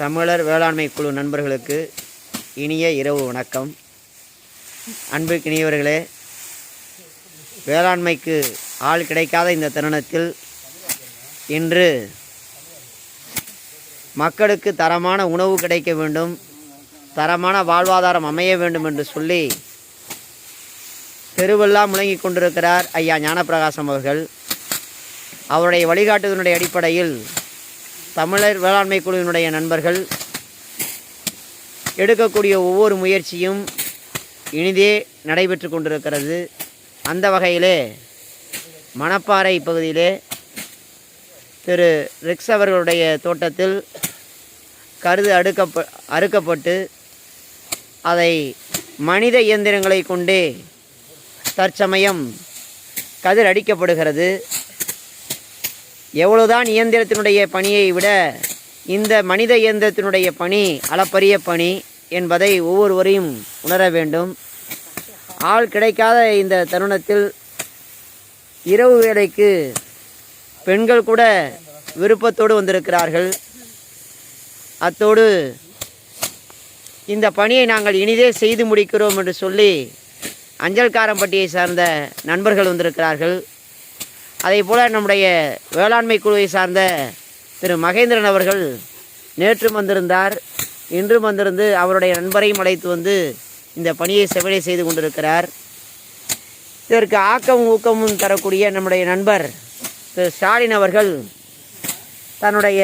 தமிழர் வேளாண்மை குழு நண்பர்களுக்கு இனிய இரவு வணக்கம். அன்புக்கினியவர்களே வேளாண்மைக்கு ஆள் கிடைக்காத இந்த தருணத்தில் இன்று மக்களுக்கு தரமான உணவு கிடைக்க வேண்டும் தரமான வாழ்வாதாரம் அமைய வேண்டும் என்று சொல்லி தெருவெல்லாம் முழங்கிக் கொண்டிருக்கிறார் ஐயா ஞானப்பிரகாசம் அவர்கள். அவருடைய வழிகாட்டுதலுடைய அடிப்படையில் தமிழர் வேளாண்மை குழுவினுடைய நண்பர்கள் எடுக்கக்கூடிய ஒவ்வொரு முயற்சியும் இனிதே நடைபெற்று கொண்டிருக்கிறது. அந்த வகையிலே மணப்பாறை பகுதியிலே திரு ரிக்ஸ் அவர்களுடைய தோட்டத்தில் கருது அடுக்கப்ப அறுக்கப்பட்டு அதை மனித இயந்திரங்களை கொண்டே தற்சமயம் கதிர் அடிக்கப்படுகிறது. எவ்வளவுதான் இயந்திரத்தினுடைய பணியை விட இந்த மனித இயந்திரத்தினுடைய பணி அளப்பரிய பணி என்பதை ஒவ்வொருவரையும் உணர வேண்டும். ஆள் கிடைக்காத இந்த தருணத்தில் இரவு வேளைக்கு பெண்கள் கூட விருப்பத்தோடு வந்திருக்கிறார்கள். அத்தோடு இந்த பணியை நாங்கள் இனிதே செய்து முடிக்கிறோம் என்று சொல்லி அஞ்சல்காரம்பட்டியை சார்ந்த நண்பர்கள் வந்திருக்கிறார்கள். அதே போல் நம்முடைய வேளாண்மை குழுவை சார்ந்த திரு மகேந்திரன் அவர்கள் நேற்று வந்திருந்தார் இன்றும் வந்திருந்து அவருடைய நண்பரையும் அழைத்து வந்து இந்த பணியை செவிலை செய்து கொண்டிருக்கிறார். இதற்கு ஆக்கமும் ஊக்கமும் தரக்கூடிய நம்முடைய நண்பர் திரு ஸ்டாலின் அவர்கள் தன்னுடைய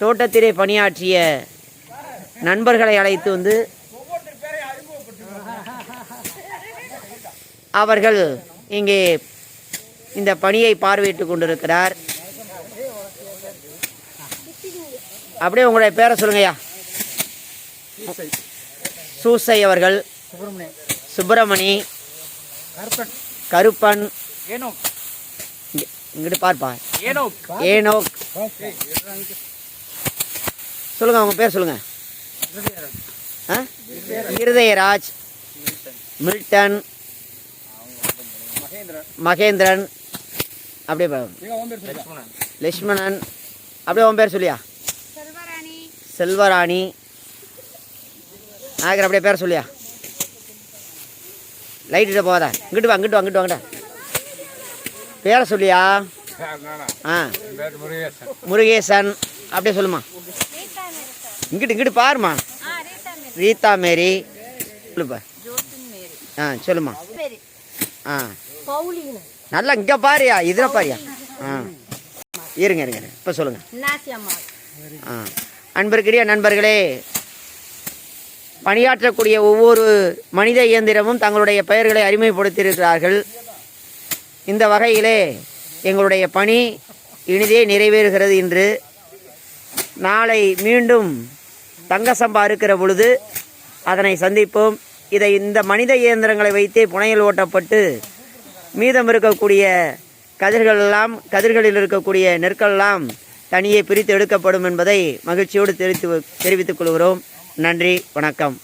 தோட்டத்திலே பணியாற்றிய நண்பர்களை அழைத்து வந்து அவர்கள் இங்கே இந்த பணியை பார்வையிட்டு கொண்டிருக்கிறார். அப்படியே உங்களுடைய பேரை சொல்லுங்கய்யா. சூசை அவர்கள். சுப்பிரமணி. கருப்பன். இங்கிட்டு பார்ப்பா. ஏனோ ஏனோக். சொல்லுங்க உங்க பேர் சொல்லுங்க. இருதயராஜ். மில்டன். மகேந்திரன். அப்படியே லட்சுமணன். அப்படியே உன் பேர் சொல்லியா? செல்வராணி. நாகர் அப்படியே பேர் சொல்லியா? லைட்டு போகாத. இங்கிட்டு வா இங்கிட்டு வா இங்கிட்டு வாங்கடா பேரை சொல்லியா? ஆ. முருகேசன். முருகேசன். அப்படியே சொல்லுமா. இங்கிட்டு இங்கிட்டு பாருமா. ஆ ரீட்டா மேரி. Rita Mary. சொல்லுப்பா ஆ சொல்லுமா. ஆ. நல்லா இங்கே பாரியா இதில் பாரியா. ஆ. இருங்க இருங்க. இப்போ சொல்லுங்கள் ஆ. அன்பிற்குரிய நண்பர்களே பணியாற்றக்கூடிய ஒவ்வொரு மனித இயந்திரமும் தங்களுடைய பெயர்களை அறிமுகப்படுத்தியிருக்கிறார்கள். இந்த வகையிலே எங்களுடைய பணி இனிதே நிறைவேறுகிறது இன்று. நாளை மீண்டும் தங்க சம்பா இருக்கிற பொழுது அதனை சந்திப்போம். இதை இந்த மனித இயந்திரங்களை வைத்தே புனையல் ஓட்டப்பட்டு மீதம் இருக்கக்கூடிய கதிர்களெல்லாம் கதிர்களில் இருக்கக்கூடிய நெற்கள்லாம் தனியே பிரித்து எடுக்கப்படும் என்பதை மகிழ்ச்சியோடு தெரிவித்து தெரிவித்துக் கொள்கிறோம். நன்றி வணக்கம்.